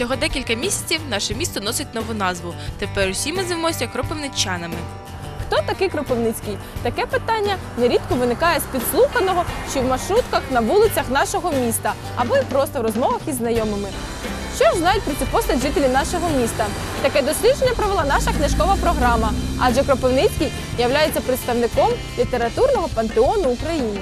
Всього декілька місяців наше місто носить нову назву. Тепер усі ми звемося кропивничанами. Хто такий Кропивницький? Таке питання нерідко виникає з підслуханого, що в маршрутках на вулицях нашого міста або й просто в розмовах із знайомими. Що ж знають про цю постать жителі нашого міста? Таке дослідження провела наша книжкова програма, адже Кропивницький являється представником літературного пантеону України.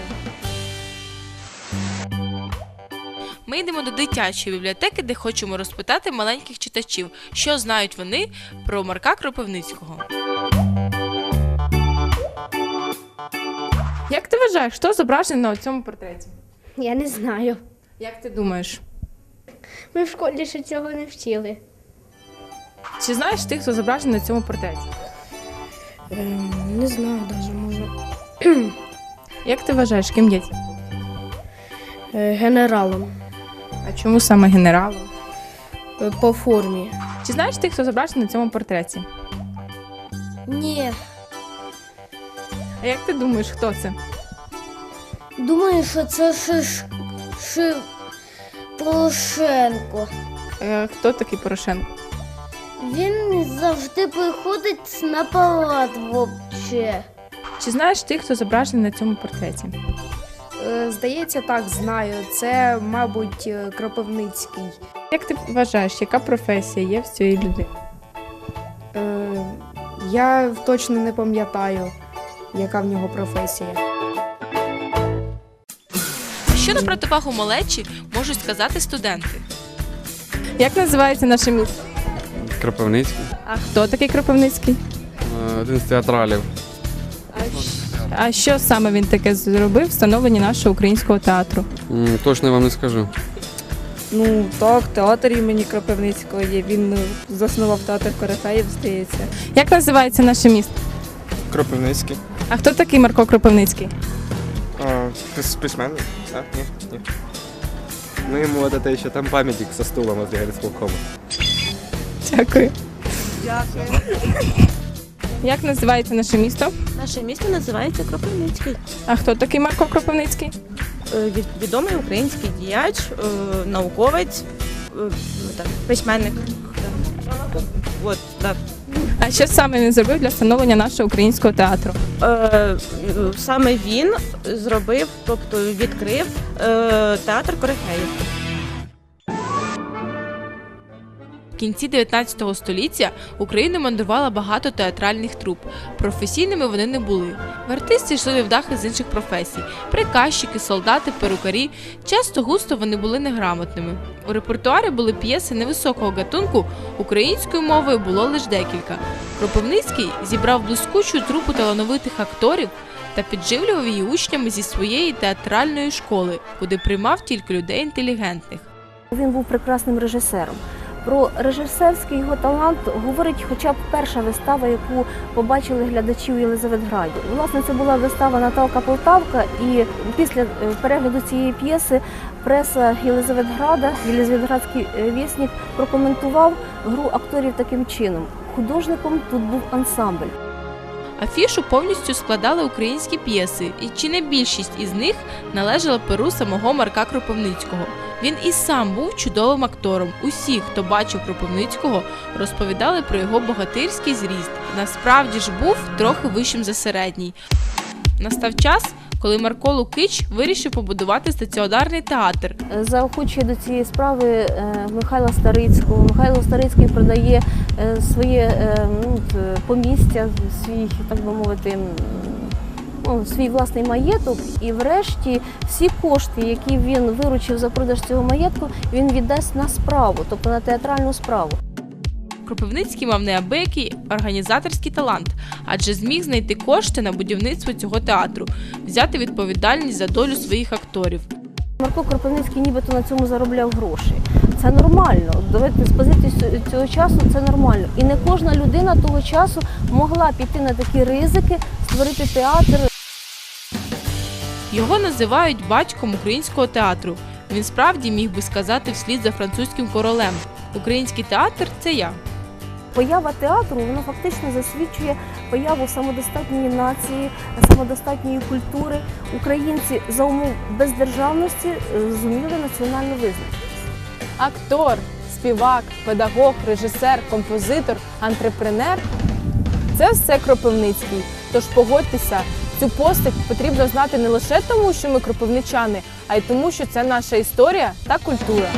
Ми йдемо до дитячої бібліотеки, де хочемо розпитати маленьких читачів, що знають вони про Марка Кропивницького. Як ти вважаєш, хто зображений на цьому портреті? Я не знаю. Як ти думаєш? Ми в школі ще цього не вчили. Чи знаєш тих, хто зображений на цьому портреті? не знаю навіть, може. Як ти вважаєш, ким є? Е, Генералом А чому саме генералом? е, по формі. Чи знаєш тих, хто зображений на цьому портреті? Ні. А як ти думаєш, хто це? Думаю, що це Шиш... Ши... Порошенко. Е, хто такий Порошенко? Він завжди приходить на палат вовче. Чи знаєш тих, хто зображений на цьому портреті? Е, Здається, так, знаю. Це, мабуть, е, Кропивницький. Як ти вважаєш, яка професія є в цієї людини? Е, Я точно не пам'ятаю, яка в нього професія. Що на противагу малечі можуть сказати студенти? Як називається наше місто? Кропивницький. А хто такий Кропивницький? Е, Один з театралів. А що саме він таке зробив в встановленні нашого українського театру? М, Точно вам не скажу. Ну так, театр імені Кропивницького є. Він е, заснував театр Корифеїв, здається. Як називається наше місто? Кропивницький. А хто такий Марко Кропивницький? А, пис- письменник? А? Ні? Ні. Ну, ему вот это еще там памятник со стулом возле горисполкома. Дякую. Дякую. Як називається наше місто? Наше місто називається Кропивницький. А хто такий Марко Кропивницький? Е, Відомий український діяч, е, науковець, е, ну, так, письменник. От, так. А що саме він зробив для встановлення нашого українського театру? Е, Саме він зробив, тобто відкрив е, театр Корифеїв. В кінці 19 століття Україну мандрувало багато театральних труп. Професійними вони не були. В артисти йшли вдахи з інших професій: приказчики, солдати, перукарі. Часто густо вони були неграмотними. У репертуарі були п'єси невисокого гатунку, українською мовою було лише декілька. Кропивницький зібрав блискучу трупу талановитих акторів та підживлював її учнями зі своєї театральної школи, куди приймав тільки людей інтелігентних. Він був прекрасним режисером. Про режисерський його талант говорить хоча б перша вистава, яку побачили глядачі у Єлизаветграді. Власне, це була вистава Наталка Полтавка, і після е, перегляду цієї п'єси преса Єлизаветграда, Єлизаветградський е, вісник прокоментував гру акторів таким чином. Художником тут був ансамбль. Афішу повністю складали українські п'єси, і чи не більшість із них належала перу самого Марка Кропивницького. Він і сам був чудовим актором. Усі, хто бачив Кропивницького, розповідали про його богатирський зріст. Насправді ж був трохи вищим за середній. Настав час, коли Марко Лукич вирішив побудувати стаціонарний театр. заохочує до цієї справи е, Михайла Старицького. Михайло Старицький продає е, своє е, ну, помістя, свій, так би мовити, свій власний маєток, і врешті всі кошти, які він виручив за продаж цього маєтку, він віддасть на справу, тобто на театральну справу. Кропивницький мав неабиякий організаторський талант, адже зміг знайти кошти на будівництво цього театру, взяти відповідальність за долю своїх акторів. Марко Кропивницький нібито на цьому заробляв гроші. Це нормально. Давайте з позиції цього часу це нормально. І не кожна людина того часу могла піти на такі ризики, створити театр. Його називають батьком українського театру. Він справді міг би сказати вслід за французьким королем: Український театр це я. Поява театру вона фактично засвідчує появу самодостатньої нації, самодостатньої культури. Українці за умов бездержавності е, зуміли національно визначитися. Актор, співак, педагог, режисер, композитор, антрепренер це все Кропивницький. Тож погодьтеся, цю постать потрібно знати не лише тому, що ми кропивничани, а й тому, що це наша історія та культура.